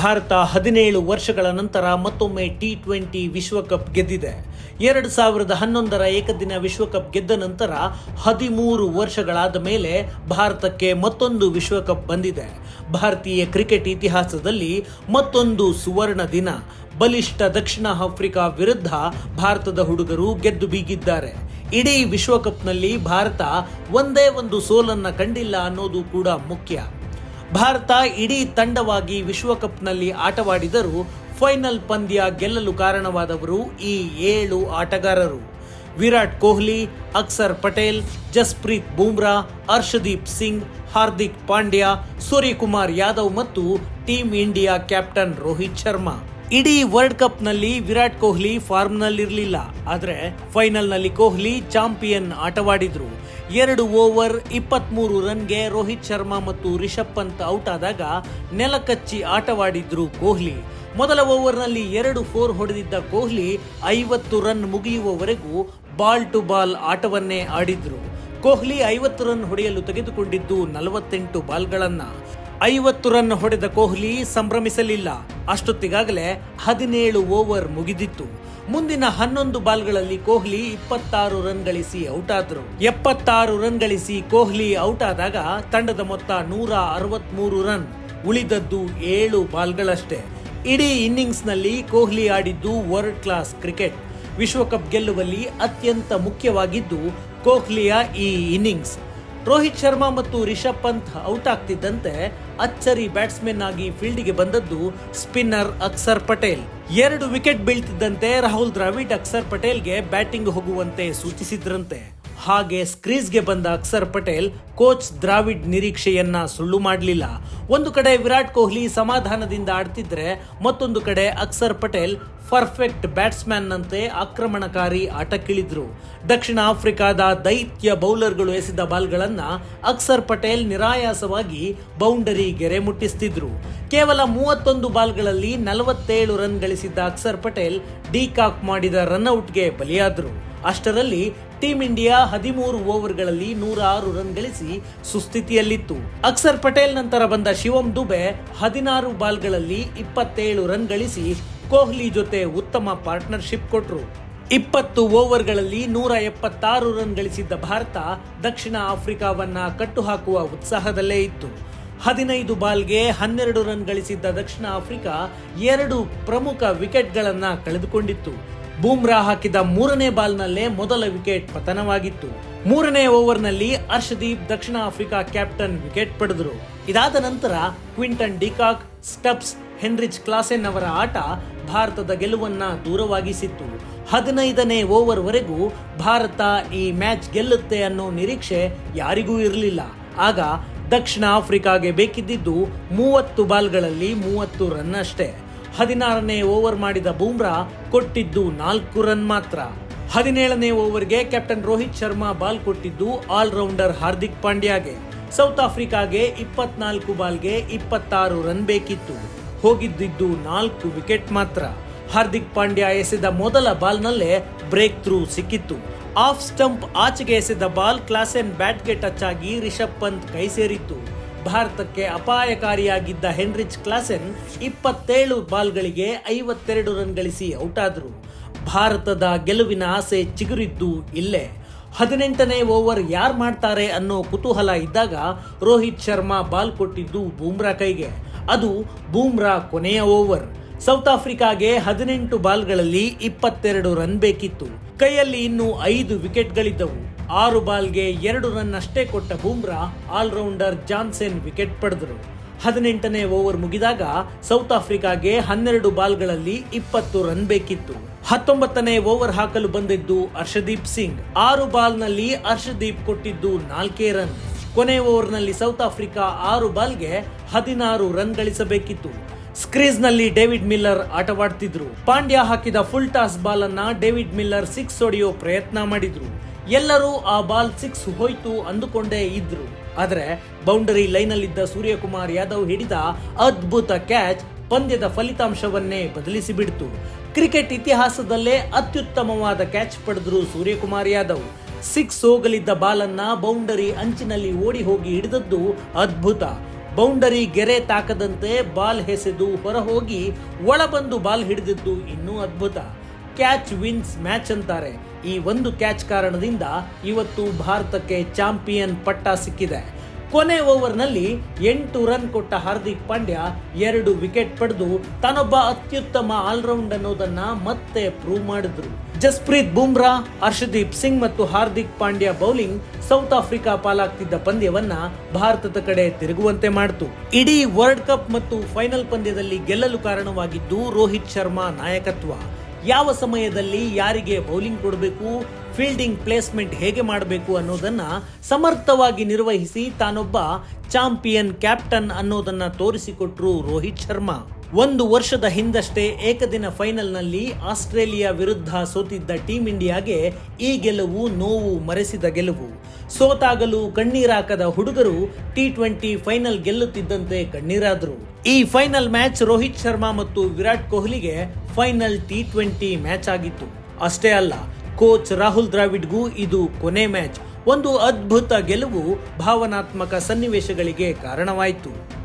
ಭಾರತ ಹದಿನೇಳು ವರ್ಷಗಳ ನಂತರ ಮತ್ತೊಮ್ಮೆ ಟಿ ಟ್ವೆಂಟಿ ವಿಶ್ವಕಪ್ ಗೆದ್ದಿದೆ. ಎರಡು ಸಾವಿರದ ಹನ್ನೊಂದರ ಏಕದಿನ ವಿಶ್ವಕಪ್ ಗೆದ್ದ ನಂತರ ಹದಿಮೂರು ವರ್ಷಗಳಾದ ಮೇಲೆ ಭಾರತಕ್ಕೆ ಮತ್ತೊಂದು ವಿಶ್ವಕಪ್ ಬಂದಿದೆ. ಭಾರತೀಯ ಕ್ರಿಕೆಟ್ ಇತಿಹಾಸದಲ್ಲಿ ಮತ್ತೊಂದು ಸುವರ್ಣ ದಿನ. ಬಲಿಷ್ಠ ದಕ್ಷಿಣ ಆಫ್ರಿಕಾ ವಿರುದ್ಧ ಭಾರತದ ಹುಡುಗರು ಗೆದ್ದು ಬೀಗಿದ್ದಾರೆ. ಇಡೀ ವಿಶ್ವಕಪ್ನಲ್ಲಿ ಭಾರತ ಒಂದೇ ಒಂದು ಸೋಲನ್ನ ಕಂಡಿಲ್ಲ ಅನ್ನೋದು ಕೂಡ ಮುಖ್ಯ. ಭಾರತ ಇಡೀ ತಂಡವಾಗಿ ವಿಶ್ವಕಪ್ನಲ್ಲಿ ಆಟವಾಡಿದರೂ ಫೈನಲ್ ಪಂದ್ಯ ಗೆಲ್ಲಲು ಕಾರಣವಾದವರು ಈ ಏಳು ಆಟಗಾರರು. ವಿರಾಟ್ ಕೊಹ್ಲಿ, ಅಕ್ಸರ್ ಪಟೇಲ್, ಜಸ್ಪ್ರೀತ್ ಬೂಮ್ರಾ ಹರ್ಷದೀಪ್ ಸಿಂಗ್, ಹಾರ್ದಿಕ್ ಪಾಂಡ್ಯ, ಸೂರ್ಯಕುಮಾರ್ ಯಾದವ್ ಮತ್ತು team India captain Rohit Sharma. ಇಡೀ ವರ್ಲ್ಡ್ ಕಪ್ನಲ್ಲಿ ವಿರಾಟ್ ಕೊಹ್ಲಿ ಫಾರ್ಮ್ನಲ್ಲಿರಲಿಲ್ಲ. ಆದರೆ ಫೈನಲ್ನಲ್ಲಿ ಕೊಹ್ಲಿ ಚಾಂಪಿಯನ್ ಆಟವಾಡಿದ್ರು. ಎರಡು ಓವರ್, ಇಪ್ಪತ್ಮೂರು ರನ್ಗೆ ರೋಹಿತ್ ಶರ್ಮಾ ಮತ್ತು ರಿಷಬ್ ಪಂತ್ ಔಟ್ ಆದಾಗ ನೆಲಕಚ್ಚಿ ಆಟವಾಡಿದ್ರು ಕೊಹ್ಲಿ. ಮೊದಲ ಓವರ್ನಲ್ಲಿ ಎರಡು ಫೋರ್ ಹೊಡೆದಿದ್ದ ಕೊಹ್ಲಿ ಐವತ್ತು ರನ್ ಮುಗಿಯುವವರೆಗೂ ಬಾಲ್ ಟು ಬಾಲ್ ಆಟವನ್ನೇ ಆಡಿದ್ರು. ಕೊಹ್ಲಿ ಐವತ್ತು ರನ್ ಹೊಡೆಯಲು ತೆಗೆದುಕೊಂಡಿದ್ದು ನಲವತ್ತೆಂಟು ಬಾಲ್ಗಳನ್ನ. ಐವತ್ತು ರನ್ ಹೊಡೆದ ಕೊಹ್ಲಿ ಸಂಭ್ರಮಿಸಲಿಲ್ಲ. ಅಷ್ಟೊತ್ತಿಗಾಗಲೇ ಹದಿನೇಳು ಓವರ್ ಮುಗಿದಿತ್ತು. ಮುಂದಿನ ಹನ್ನೊಂದು ಬಾಲ್ಗಳಲ್ಲಿ ಕೊಹ್ಲಿ ಇಪ್ಪತ್ತಾರು ರನ್ ಗಳಿಸಿ ಔಟ್ ಆದ್ರು ಎಪ್ಪತ್ತಾರು ರನ್ ಗಳಿಸಿ ಕೊಹ್ಲಿ ಔಟ್ ಆದಾಗ ತಂಡದ ಮೊತ್ತ ನೂರ ಅರವತ್ಮೂರು ರನ್. ಉಳಿದದ್ದು ಏಳು ಬಾಲ್ಗಳಷ್ಟೇ. ಇಡೀ ಇನ್ನಿಂಗ್ಸ್ನಲ್ಲಿ ಕೊಹ್ಲಿ ಆಡಿದ್ದು ವರ್ಲ್ಡ್ ಕ್ಲಾಸ್ ಕ್ರಿಕೆಟ್ ವಿಶ್ವಕಪ್ ಗೆಲ್ಲುವಲ್ಲಿ ಅತ್ಯಂತ ಮುಖ್ಯವಾಗಿದ್ದು ಕೊಹ್ಲಿಯ ಈ ಇನ್ನಿಂಗ್ಸ್. ರೋಹಿತ್ ಶರ್ಮಾ ಮತ್ತು ರಿಷಬ್ ಪಂತ್ ಔಟ್ ಆಗ್ತಿದ್ದಂತೆ ಅಚ್ಚರಿ ಬ್ಯಾಟ್ಸ್ಮನ್ ಆಗಿ ಫೀಲ್ಡ್ಗೆ ಬಂದದ್ದು ಸ್ಪಿನ್ನರ್ ಅಕ್ಸರ್ ಪಟೇಲ್. ಎರಡು ವಿಕೆಟ್ ಬೀಳ್ತಿದ್ದಂತೆ ರಾಹುಲ್ ದ್ರಾವಿಡ್ ಅಕ್ಸರ್ ಪಟೇಲ್ಗೆ ಬ್ಯಾಟಿಂಗ್ ಹೋಗುವಂತೆ ಸೂಚಿಸಿದ್ರಂತೆ. ಹಾಗೆ ಸ್ಕ್ರೀಸ್ಗೆ ಬಂದ ಅಕ್ಸರ್ ಪಟೇಲ್ ಕೋಚ್ ದ್ರಾವಿಡ್ ನಿರೀಕ್ಷೆಯನ್ನ ಸುಳ್ಳು ಮಾಡಲಿಲ್ಲ. ಒಂದು ಕಡೆ ವಿರಾಟ್ ಕೊಹ್ಲಿ ಸಮಾಧಾನದಿಂದ ಆಡ್ತಿದ್ರೆ ಮತ್ತೊಂದು ಕಡೆ ಅಕ್ಸರ್ ಪಟೇಲ್ ಪರ್ಫೆಕ್ಟ್ ಬ್ಯಾಟ್ಸ್ಮನ್ನಂತೆ ಆಕ್ರಮಣಕಾರಿ ಆಟಕ್ಕಿಳಿದ್ರು. ದಕ್ಷಿಣ ಆಫ್ರಿಕಾದ ದೈತ್ಯ ಬೌಲರ್ಗಳು ಎಸೆದ ಬಾಲ್ಗಳನ್ನು ಅಕ್ಸರ್ ಪಟೇಲ್ ನಿರಾಯಾಸವಾಗಿ ಬೌಂಡರಿ ಗೆರೆ ಮುಟ್ಟಿಸ್ತಿದ್ರು. ಕೇವಲ ಮೂವತ್ತೊಂದು ಬಾಲ್ಗಳಲ್ಲಿ ನಲವತ್ತೇಳು ರನ್ ಗಳಿಸಿದ್ದ ಅಕ್ಸರ್ ಪಟೇಲ್ ಡಿಕಾಕ್ ಮಾಡಿದ ರನ್ಔಟ್ಗೆ ಬಲಿಯಾದ್ರು. ಅಷ್ಟರಲ್ಲಿ ಟೀಂ ಇಂಡಿಯಾ ಹದಿಮೂರು ಓವರ್ಗಳಲ್ಲಿ ನೂರ ಆರು ರನ್ ಗಳಿಸಿ ಸುಸ್ಥಿತಿಯಲ್ಲಿತ್ತು. ಅಕ್ಸರ್ ಪಟೇಲ್ ನಂತರ ಬಂದ ಶಿವಂ ದುಬೆ ಹದಿನಾರು ಬಾಲ್ಗಳಲ್ಲಿ ಇಪ್ಪತ್ತೇಳು ರನ್ ಗಳಿಸಿ ಕೊಹ್ಲಿ ಜೊತೆ ಉತ್ತಮ ಪಾರ್ಟ್ನರ್ಶಿಪ್ ಕೊಟ್ರು. ಇಪ್ಪತ್ತು ಓವರ್ಗಳಲ್ಲಿ ನೂರ ಎಪ್ಪತ್ತಾರು ರನ್ ಗಳಿಸಿದ್ದ ಭಾರತ ದಕ್ಷಿಣ ಆಫ್ರಿಕಾವನ್ನ ಕಟ್ಟುಹಾಕುವ ಉತ್ಸಾಹದಲ್ಲೇ ಇತ್ತು. ಹದಿನೈದು ಬಾಲ್ಗೆ ಹನ್ನೆರಡು ರನ್ ಗಳಿಸಿದ್ದ ದಕ್ಷಿಣ ಆಫ್ರಿಕಾ ಎರಡು ಪ್ರಮುಖ ವಿಕೆಟ್ಗಳನ್ನು ಕಳೆದುಕೊಂಡಿತ್ತು. ಬೂಮ್ರಾ ಹಾಕಿದ ಮೂರನೇ ಬಾಲ್ನಲ್ಲೇ ಮೊದಲ ವಿಕೆಟ್ ಪತನವಾಗಿತ್ತು. ಮೂರನೇ ಓವರ್ನಲ್ಲಿ ಹರ್ಷದೀಪ್ ದಕ್ಷಿಣ ಆಫ್ರಿಕಾ ಕ್ಯಾಪ್ಟನ್ ವಿಕೆಟ್ ಪಡೆದರು. ಇದಾದ ನಂತರ Quinton de Kock Stubbs Heinrich Klaasen ಅವರ ಆಟ ಭಾರತದ ಗೆಲುವನ್ನ ದೂರವಾಗಿಸಿತ್ತು. ಹದಿನೈದನೇ ಓವರ್ವರೆಗೂ ಭಾರತ ಈ ಮ್ಯಾಚ್ ಗೆಲ್ಲುತ್ತೆ ಅನ್ನೋ ನಿರೀಕ್ಷೆ ಯಾರಿಗೂ ಇರಲಿಲ್ಲ. ಆಗ ದಕ್ಷಿಣ ಆಫ್ರಿಕಾಗೆ ಬೇಕಿದ್ದಿದ್ದು ಮೂವತ್ತು ಬಾಲ್ಗಳಲ್ಲಿ ಮೂವತ್ತು ರನ್ ಅಷ್ಟೇ ಹದಿನಾರನೇ ಓವರ್ ಮಾಡಿದ ಬೂಮ್ರಾ ಕೊಟ್ಟಿದ್ದು ನಾಲ್ಕು ರನ್ ಮಾತ್ರ. ಹದಿನೇಳನೇ ಓವರ್ಗೆ ಕ್ಯಾಪ್ಟನ್ ರೋಹಿತ್ ಶರ್ಮಾ ಬಾಲ್ ಕೊಟ್ಟಿದ್ದು ಆಲ್ರೌಂಡರ್ ಹಾರ್ದಿಕ್ ಪಾಂಡ್ಯಾಗೆ. ಸೌತ್ ಆಫ್ರಿಕಾಗೆ ಇಪ್ಪತ್ನಾಲ್ಕು ಬಾಲ್ಗೆ ಇಪ್ಪತ್ತಾರು ರನ್ ಬೇಕಿತ್ತು. ಹೋಗಿದ್ದಿದ್ದು ನಾಲ್ಕು ವಿಕೆಟ್ ಮಾತ್ರ. ಹಾರ್ದಿಕ್ ಪಾಂಡ್ಯ ಎಸೆದ ಮೊದಲ ಬಾಲ್ನಲ್ಲೇ ಬ್ರೇಕ್ ಥ್ರೂ ಸಿಕ್ಕಿತ್ತು. ಆಫ್ ಸ್ಟಂಪ್ ಆಚೆಗೆ ಎಸೆದ ಬಾಲ್ ಕ್ಲಾಸೆನ್ ಬ್ಯಾಟ್ಗೆ ಟಚ್ ಆಗಿ ರಿಷಬ್ ಪಂತ್ ಕೈ ಸೇರಿತ್ತು. ಭಾರತಕ್ಕೆ ಅಪಾಯಕಾರಿಯಾಗಿದ್ದ ಹೆನ್ರಿಚ್ ಕ್ಲಾಸೆನ್ ಇಪ್ಪತ್ತೇಳು ಬಾಲ್ಗಳಿಗೆ ಐವತ್ತೆರಡು ರನ್ ಗಳಿಸಿ ಔಟ್ ಆದರು ಭಾರತದ ಗೆಲುವಿನ ಆಸೆ ಚಿಗುರಿದ್ದು ಇಲ್ಲೇ. ಹದಿನೆಂಟನೇ ಓವರ್ ಯಾರು ಮಾಡ್ತಾರೆ ಅನ್ನೋ ಕುತೂಹಲ ಇದ್ದಾಗ ರೋಹಿತ್ ಶರ್ಮಾ ಬಾಲ್ ಕೊಟ್ಟಿದ್ದು ಬೂಮ್ರಾ ಕೈಗೆ. ಅದು ಬೂಮ್ರಾ ಕೊನೆಯ ಓವರ್. ಸೌತ್ ಆಫ್ರಿಕಾಗೆ ಹದಿನೆಂಟು ಬಾಲ್ಗಳಲ್ಲಿ ಇಪ್ಪತ್ತೆರಡು ರನ್ ಬೇಕಿತ್ತು. ಕೈಯಲ್ಲಿ ಇನ್ನೂ ಐದು ವಿಕೆಟ್ಗಳಿದ್ದವು. ಆರು ಬಾಲ್ಗೆ ಎರಡು ರನ್ ಅಷ್ಟೇ ಕೊಟ್ಟ ಬೂಮ್ರಾ ಆಲ್ರೌಂಡರ್ ಜಾನ್ಸನ್ ವಿಕೆಟ್ ಪಡೆದರು. ಹದಿನೆಂಟನೇ ಓವರ್ ಮುಗಿದಾಗ ಸೌತ್ ಆಫ್ರಿಕಾಗೆ ಹನ್ನೆರಡು ಬಾಲ್ಗಳಲ್ಲಿ ಇಪ್ಪತ್ತು ರನ್ ಬೇಕಿತ್ತು. ಹತ್ತೊಂಬತ್ತನೇ ಓವರ್ ಹಾಕಲು ಬಂದಿದ್ದು ಹರ್ಷದೀಪ್ ಸಿಂಗ್. ಆರು ಬಾಲ್ನಲ್ಲಿ ಹರ್ಷದೀಪ್ ಕೊಟ್ಟಿದ್ದು ನಾಲ್ಕೇ ರನ್. ಕೊನೆ ಓವರ್ನಲ್ಲಿ ಸೌತ್ ಆಫ್ರಿಕಾ ಆರು ಬಾಲ್ಗೆ ಹದಿನಾರು ರನ್ ಗಳಿಸಬೇಕಿತ್ತು. ಸ್ಕ್ರೀಸ್ನಲ್ಲಿ ಡೇವಿಡ್ ಮಿಲ್ಲರ್ ಆಟವಾಡ್ತಿದ್ರು. ಪಾಂಡ್ಯ ಹಾಕಿದ ಫುಲ್ ಟಾಸ್ ಬಾಲ್ ಅನ್ನ ಡೇವಿಡ್ ಮಿಲ್ಲರ್ ಸಿಕ್ಸ್ ಹೊಡೆಯೋ ಪ್ರಯತ್ನ ಮಾಡಿದ್ರು. ಎಲ್ಲರೂ ಆ ಬಾಲ್ ಸಿಕ್ಸ್ ಹೋಯ್ತು ಅಂದುಕೊಂಡೇ ಇದ್ರು. ಆದರೆ ಬೌಂಡರಿ ಲೈನಲ್ಲಿದ್ದ ಸೂರ್ಯಕುಮಾರ್ ಯಾದವ್ ಹಿಡಿದ ಅದ್ಭುತ ಕ್ಯಾಚ್ ಪಂದ್ಯದ ಫಲಿತಾಂಶವನ್ನೇ ಬದಲಿಸಿ ಬಿಡ್ತು. ಕ್ರಿಕೆಟ್ ಇತಿಹಾಸದಲ್ಲೇ ಅತ್ಯುತ್ತಮವಾದ ಕ್ಯಾಚ್ ಪಡೆದ್ರು ಸೂರ್ಯಕುಮಾರ್ ಯಾದವ್. ಸಿಕ್ಸ್ ಹೋಗಲಿದ್ದ ಬಾಲನ್ನ ಬೌಂಡರಿ ಅಂಚಿನಲ್ಲಿ ಓಡಿ ಹೋಗಿ ಹಿಡಿದದ್ದು ಅದ್ಭುತ. ಬೌಂಡರಿ ಗೆರೆ ತಾಕದಂತೆ ಬಾಲ್ ಎಸೆದು ಹೊರಹೋಗಿ ಒಳಬಂದು ಬಾಲ್ ಹಿಡಿದಿದ್ದು ಇನ್ನೂ ಅದ್ಭುತ. ಕ್ಯಾಚ್ ವಿನ್ಸ್ ಮ್ಯಾಚ್ ಅಂತಾರೆ. ಈ ಒಂದು ಕ್ಯಾಚ್ ಕಾರಣದಿಂದ ಇವತ್ತು ಭಾರತಕ್ಕೆ ಚಾಂಪಿಯನ್ ಪಟ್ಟ ಸಿಕ್ಕಿದೆ. ಕೊನೆ ಓವರ್ನಲ್ಲಿ ಎಂಟು ರನ್ ಕೊಟ್ಟ ಹಾರ್ದಿಕ್ ಪಾಂಡ್ಯ ಎರಡು ವಿಕೆಟ್ ಪಡೆದು ತಾನೊಬ್ಬ ಅತ್ಯುತ್ತಮ ಆಲ್ರೌಂಡ್ ಅನ್ನೋದನ್ನ ಮತ್ತೆ ಪ್ರೂವ್ ಮಾಡಿದ್ರು. ಜಸ್ಪ್ರೀತ್ ಬುಮ್ರಾ, ಹರ್ಷದೀಪ್ ಸಿಂಗ್ ಮತ್ತು Hardik Pandya bowling South Africa ಪಾಲಾಗ್ತಿದ್ದ ಪಂದ್ಯವನ್ನ ಭಾರತದ ಕಡೆ ತಿರುಗುವಂತೆ ಮಾಡಿತು. ಇಡೀ ವರ್ಲ್ಡ್ ಕಪ್ ಮತ್ತು ಫೈನಲ್ ಪಂದ್ಯದಲ್ಲಿ ಗೆಲ್ಲಲು ಕಾರಣವಾಗಿದ್ದು ರೋಹಿತ್ ಶರ್ಮಾ ನಾಯಕತ್ವ. ಯಾವ ಸಮಯದಲ್ಲಿ ಯಾರಿಗೆ ಬೌಲಿಂಗ್ ಕೊಡಬೇಕು ಫೀಲ್ಡಿಂಗ್ ಪ್ಲೇಸ್ಮೆಂಟ್ ಹೇಗೆ ಮಾಡಬೇಕು ಅನ್ನೋದನ್ನ ಸಮರ್ಥವಾಗಿ ನಿರ್ವಹಿಸಿ ತಾನೊಬ್ಬ ಚಾಂಪಿಯನ್ ಕ್ಯಾಪ್ಟನ್ ಅನ್ನೋದನ್ನ ತೋರಿಸಿಕೊಟ್ರು ರೋಹಿತ್ ಶರ್ಮಾ. ಒಂದು ವರ್ಷದ ಹಿಂದಷ್ಟೇ ಏಕದಿನ ಫೈನಲ್ನಲ್ಲಿ ಆಸ್ಟ್ರೇಲಿಯಾ ವಿರುದ್ಧ ಸೋತಿದ್ದ ಟೀಂ ಇಂಡಿಯಾಗೆ ಈ ಗೆಲುವು ನೋವು ಮರೆಸಿದ ಗೆಲುವು. ಸೋತಾಗಲು ಕಣ್ಣೀರಾಕದ ಹುಡುಗರು ಟಿ ಟ್ವೆಂಟಿ ಫೈನಲ್ ಗೆಲ್ಲುತ್ತಿದ್ದಂತೆ ಕಣ್ಣೀರಾದರು. ಈ ಫೈನಲ್ ಮ್ಯಾಚ್ ರೋಹಿತ್ ಶರ್ಮಾ ಮತ್ತು ವಿರಾಟ್ ಕೊಹ್ಲಿಗೆ ಫೈನಲ್ ಟಿ ಟ್ವೆಂಟಿ ಮ್ಯಾಚ್ ಆಗಿತ್ತು. ಅಷ್ಟೇ ಅಲ್ಲ ಕೋಚ್ ರಾಹುಲ್ ದ್ರಾವಿಡ್ಗೂ ಇದು ಕೊನೆ ಮ್ಯಾಚ್. ಒಂದು ಅದ್ಭುತ ಗೆಲುವು ಭಾವನಾತ್ಮಕ ಸನ್ನಿವೇಶಗಳಿಗೆ ಕಾರಣವಾಯಿತು.